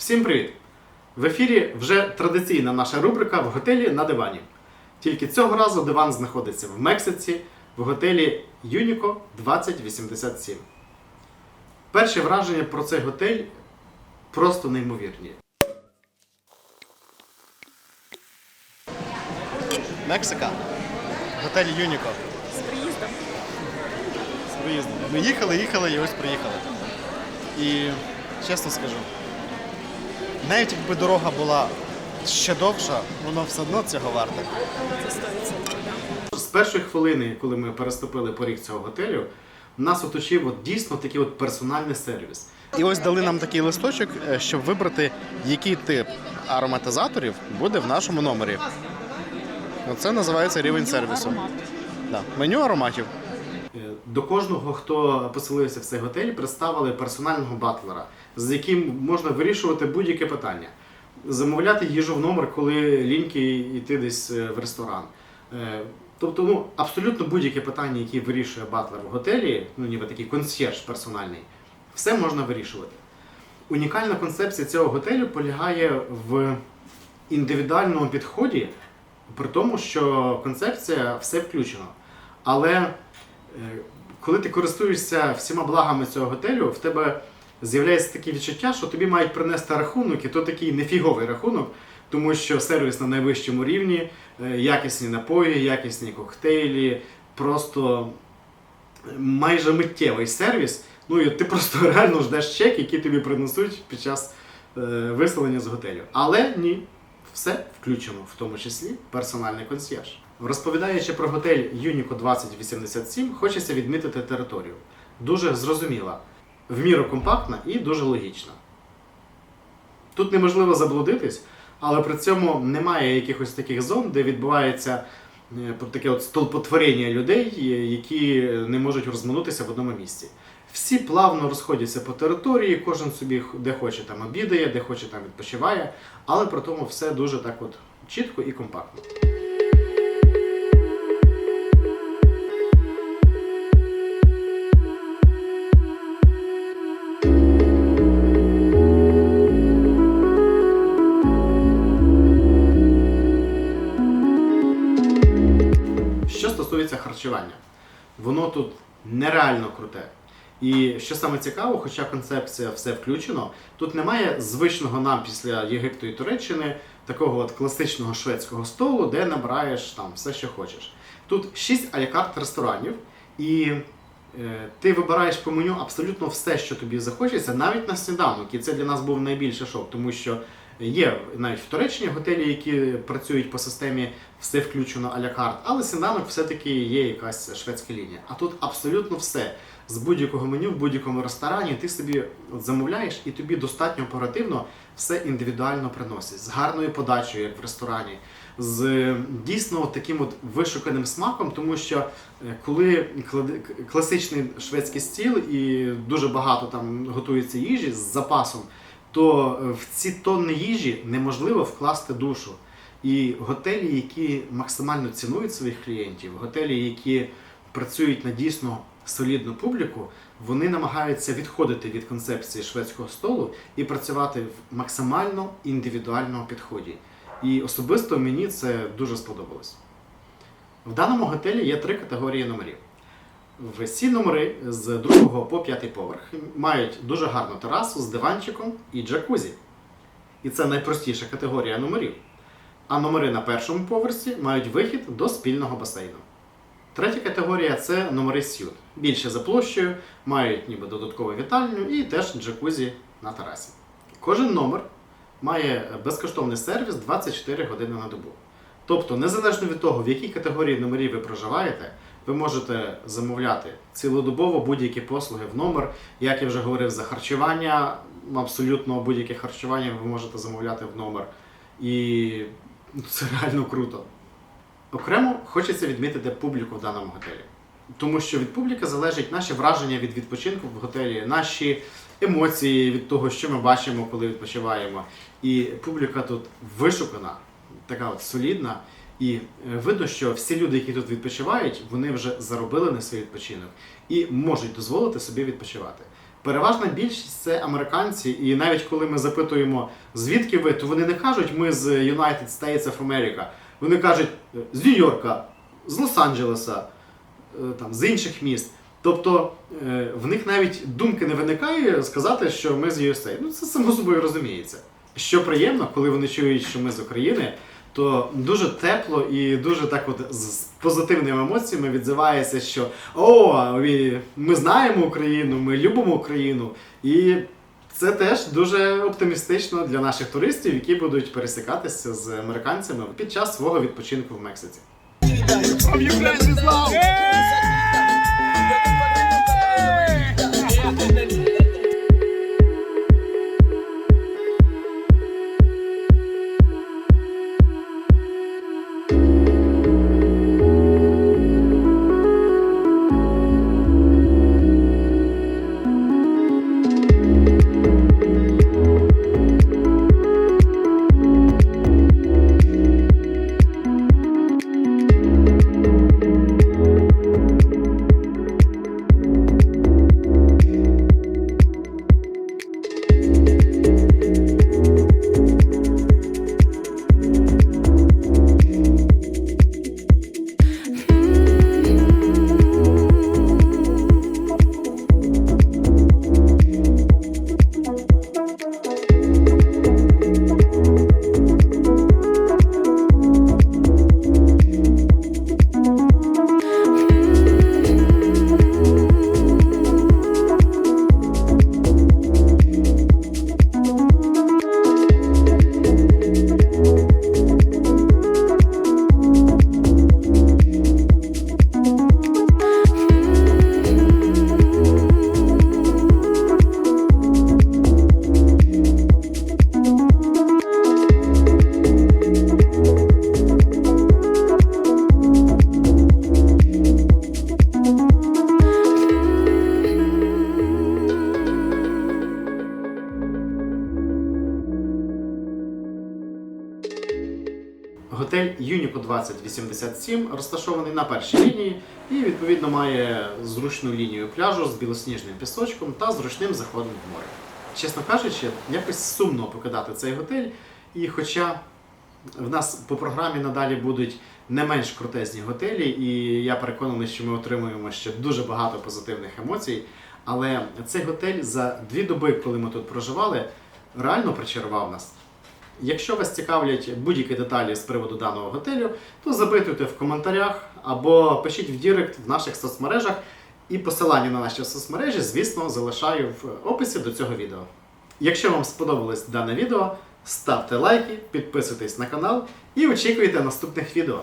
Всім привіт! В ефірі вже традиційна наша рубрика в готелі на дивані. Тільки цього разу диван знаходиться в Мексиці в готелі Юніко 2087. Перші враження про цей готель просто неймовірні. Мексика. Готель Юніко. З приїздом. З виїздом. Ми їхали, їхали і ось приїхали. І чесно скажу, навіть якби дорога була ще довша, воно все одно цього варте. Це 100%. З першої хвилини, коли ми переступили поріг цього готелю, нас оточив от дійсно такий от персональний сервіс. І ось дали нам такий листочок, е, щоб вибрати, який тип ароматизаторів буде в нашому номері. Оце називається рівень сервісу. Да. Меню ароматів. Е, До кожного, хто поселився в цей готель, представили персонального батлера, з яким можна вирішувати будь-яке питання. Замовляти їжу в номер, коли ліньки йти десь е, в ресторан. Е, Тобто, ну, абсолютно будь-яке питання, яке вирішує батлер в готелі, ну ніби такий консьєрж персональний, все можна вирішувати. Унікальна концепція цього готелю полягає в індивідуальному підході, при тому, що концепція все включено. Але коли ти користуєшся всіма благами цього готелю, в тебе з'являється таке відчуття, що тобі мають принести рахунок, і то такий нефіговий рахунок, тому що сервіс на найвищому рівні, е, якісні напої, якісні коктейлі, просто майже миттєвий сервіс. Ну і ти просто реально ждеш чек, який тобі принесуть під час е, виселення з готелю. Але ні, все включено, в тому числі персональний консьєрж. Розповідаючи про готель Юніко 2087, хочеться відмітити територію. Дуже зрозуміла, в міру компактна і дуже логічна. Тут неможливо заблудитись, але при цьому немає якихось таких зон, де відбувається е, таке от столпотворення людей, е, які не можуть розминутися в одному місці. Всі плавно розходяться по території, кожен собі де хоче там обідає, де хоче там відпочиває, але при тому все дуже так от чітко і компактно. Стосується харчування, воно тут нереально круте. І що саме цікаво, хоча концепція все включено, тут немає звичного нам після Єгипту і Туреччини такого от класичного шведського столу, де набираєш там все, що хочеш. Тут 6 алякарт ресторанів, і е, ти вибираєш по меню абсолютно все, що тобі захочеться, навіть на сніданок. І це для нас був найбільший шок, тому що є навіть в Туреччині готелі, які працюють по системі все включено аля карт, але сніданок все-таки є якась шведська лінія. А тут абсолютно все. З будь-якого меню в будь-якому ресторані ти собі замовляєш, і тобі достатньо оперативно все індивідуально приносять з гарною подачею, як в ресторані, з дійсно таким от вишуканим смаком, тому що е, коли класичний шведський стіл і дуже багато там готується їжі з запасом, то е, в ці тонни їжі неможливо вкласти душу. І готелі, які максимально цінують своїх клієнтів, готелі, які працюють на дійсно солідну публіку, вони намагаються відходити від концепції шведського столу і працювати в максимально індивідуальному підході. І особисто мені це дуже сподобалось. В даному готелі є три категорії номерів. Всі номери з другого по п'ятий поверх мають дуже гарну терасу з диванчиком і джакузі. І це найпростіша категорія номерів. А номери на першому поверсі мають вихід до спільного басейну. Третя категорія це номери сют. Більше за площею, мають ніби додаткову вітальню і теж джакузі на терасі. Кожен номер має безкоштовний сервіс 24 години на добу. Тобто, незалежно від того, в якій категорії номерів ви проживаєте, ви можете замовляти цілодобово будь-які послуги в номер. Як я вже говорив, за харчування, абсолютно будь-яке харчування ви можете замовляти в номер. І ну, це реально круто. Окремо хочеться відмітити публіку в даному готелі. Тому що від публіки залежить наші враження від відпочинку в готелі, наші емоції від того, що ми бачимо, коли відпочиваємо. І публіка тут вишукана, така от солідна. І е, видно, що всі люди, які тут відпочивають, вони вже заробили на свій відпочинок і можуть дозволити собі відпочивати. Переважна більшість це американці, і навіть коли ми запитуємо, звідки ви, то вони не кажуть, ми з United States of America. Вони кажуть «Е, з Нью-Йорка, з Лос-Анджелеса, е, там, з інших міст. Тобто в них навіть думки не виникає сказати, що ми з USA. Ну це само собою розуміється. Що приємно, коли вони чують, що ми з України, то дуже тепло і дуже так от з позитивними емоціями відзивається, що о, ми знаємо Україну, ми любимо Україну. І це теж дуже оптимістично для наших туристів, які будуть пересікатися з американцями під час свого відпочинку в Мексиці. 2087 розташований на першій лінії і відповідно має зручну лінію пляжу з білосніжним пісочком та зручним заходом в море. Чесно кажучи, якось сумно покидати цей готель. І хоча в нас по програмі надалі будуть не менш крутезні готелі, і я переконаний, що ми отримуємо ще дуже багато позитивних емоцій. Але цей готель за дві доби, коли ми тут проживали, реально причарував нас. Якщо вас цікавлять будь-які деталі з приводу даного готелю, то запитуйте в коментарях або пишіть в Дірект в наших соцмережах. І посилання на наші соцмережі, звісно, залишаю в описі до цього відео. Якщо вам сподобалось дане відео, ставте лайки, підписуйтесь на канал і очікуйте наступних відео.